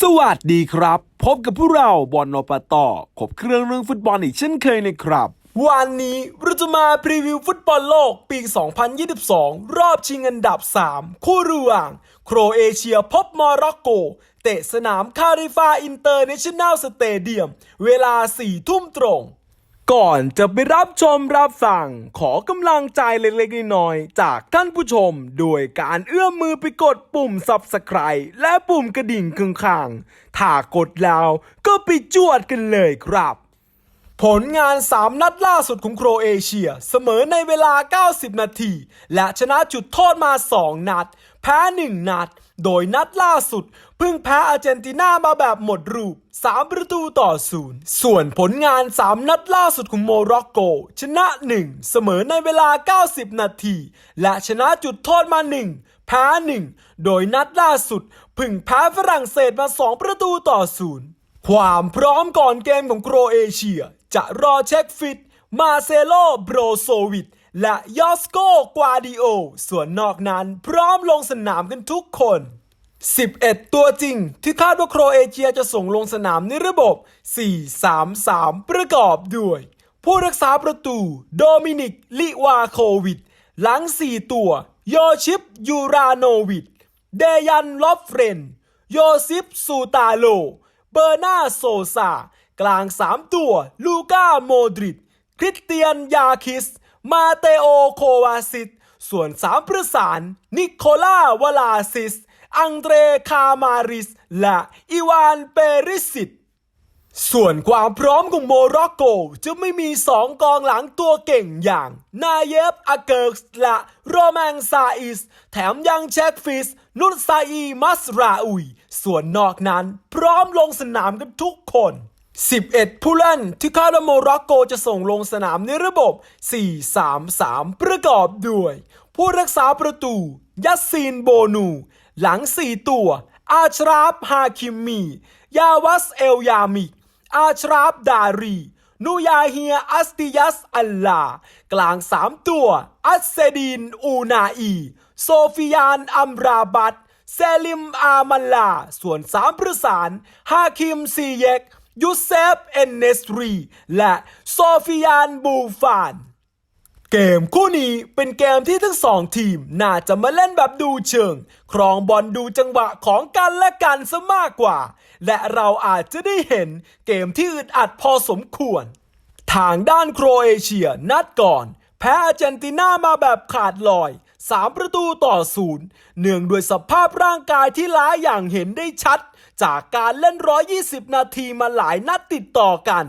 สวัสดีครับ พบกับพวกเราบอลนปต่อขบเครื่องเรื่องฟุตบอลอีกเช่นเคยนะครับ วันนี้เราจะมาพรีวิวฟุตบอลโลกปี 2022 รอบชิงอันดับ 3 คู่ระหว่าง โครเอเชียพบมอร็อกโก เตะสนามคาริฟาอินเตอร์เนชั่นแนลสเตเดียม เวลา 4 ทุ่มตรง ก่อนจะไปรับชมรับฟัง ขอกำลังใจเล็กๆน้อยๆจากท่านผู้ชม โดยการเอื้อมมือไปกดปุ่ม Subscribe และปุ่มกระดิ่งข้างๆถ้ากดแล้วก็ไปจวดกันเลยครับ ผลงาน 3 นัดล่าสุดของโครเอเชีย เสมอในเวลา 90 นาที และชนะจุดโทษมา 2 นัด แพ้ 1 นัด โดยนัดล่าสุด เพิ่งแพ้อาร์เจนตินามาแบบหมดรูป 3 ประตูต่อศูนย์ส่วนผลงาน 3 นัดล่าสุดของโมร็อกโก ชนะ 1 เสมอในเวลา 90 นาที และชนะจุดโทษมา 1แพ้1โดยนัดล่าสุดพิ่งแพ้ฝรั่งเศสมา 2 ประตูต่อศูนย์ความพร้อมก่อนเกมของโครเอเชีย จะรอเช็คฟิต มาเซโลโบรโซวิชและยอสโกกวาดิโอ ส่วนนอกนั้นพร้อมลงสนามกันทุกคน 11 ตัวจริง ที่คาดว่าโครเอเชียจะส่งลงสนามในระบบ 4-3-3 ประกอบด้วย ผู้รักษาประตู โดมินิก ลิวาโควิด หลัง 4 ตัว โยชิป ยูราโนวิด เดยันลอฟเฟรน โยซิป ซูตาโล เบอร์นาโซซา กลาง 3 ตัว ลูก้าโมดริดคริสเตียนยาคิส มาเตโอโควาซิต ส่วน3ประสาน นิโคล่าวลาซิส อังเดรคามาริส และอีวานเปริสิตส่วนความพร้อมของโมร็อกโกจะไม่มีสองกองหลังตัวเก่งอย่าง นาเยฟอาเกิร์กส์และโรแมงซาอิส แถมยังเช็คฟิส นุสซาอีมัสราอุย ส่วนนอกนั้นพร้อมลงสนามกันทุกคน 11 ผู้เล่นที่คาดว่าโมร็อกโกจะส่งลงสนามในระบบ 4-3-3 ประกอบด้วย ผู้รักษาประตู ยัสซีนโบนู หลัง 4 ตัว อาชราฟฮาคิมมี ยาวัสเอลยามิก อาชราฟดารี นูยาเฮียอัสติยัสอัลลา กลาง 3 ตัว อัสเซดีนอูนาอี โซฟิยานอัมราบัตเซลิมอามัลลา ส่วน 3 ประสาน ฮาคิมซีเยก ยูเซฟเอนเนสรีและโซฟิยานบูฟานเกมคู่นี้เป็นเกมที่ทั้งสองทีมน่าจะมาเล่นแบบดูเชิง ครองบอลดูจังหวะของกันและกันซะมากกว่า และเราอาจจะได้เห็นเกมที่อึดอัดพอสมควร ทางด้านโครเอเชียนัดก่อน แพ้อาร์เจนตินามาแบบขาดลอย 3 ประตูต่อศูนย์เนื่องด้วยสภาพร่างกายที่ล้าอย่างเห็นได้ชัด จากการเล่น 120 นาทีมาหลายนัดติดต่อกัน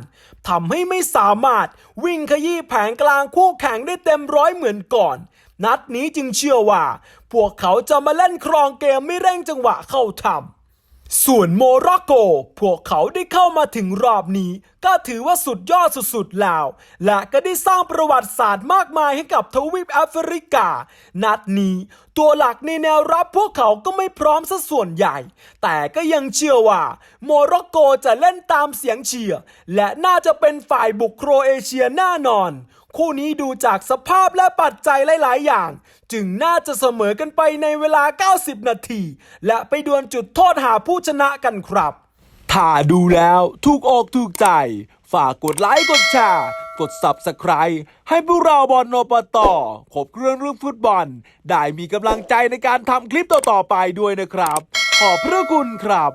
ทำให้ไม่สามารถวิ่งขยี้แผงกลางคู่แข่งได้เต็มร้อยเหมือนก่อน นัดนี้จึงเชื่อว่า พวกเขาจะมาเล่นครองเกมไม่เร่งจังหวะเข้าทำ ส่วนโมร็อกโก พวกเขาได้เข้ามาถึงรอบนี้ ก็ถือว่าสุดยอดสุดๆแล้ว และก็ได้สร้างประวัติศาสตร์มากมายให้กับทวีปแอฟริกา นัดนี้ ตัวหลักในแนวรับพวกเขาก็ไม่พร้อมซะส่วนใหญ่ แต่ก็ยังเชื่อว่า โมร็อกโกจะเล่นตามเสียงเชียร์ และน่าจะเป็นฝ่ายบุกโครเอเชียแน่นอนคู่นี้ดูจากสภาพและปัจจัยหลาย ๆ อย่าง จึงน่าจะเสมอกันไปในเวลา 90 นาที และไปดวลจุดโทษหาผู้ชนะกันครับ ถ้าดูแล้วถูกอกถูกใจ ฝากกดไลค์กดแชร์กด Subscribe ให้พวกเราบอลโนปต่อขบเครื่องเรื่องฟุตบอล ได้มีกำลังใจในการทำคลิปต่อ ๆ ไปด้วยนะครับ ขอบพระคุณครับ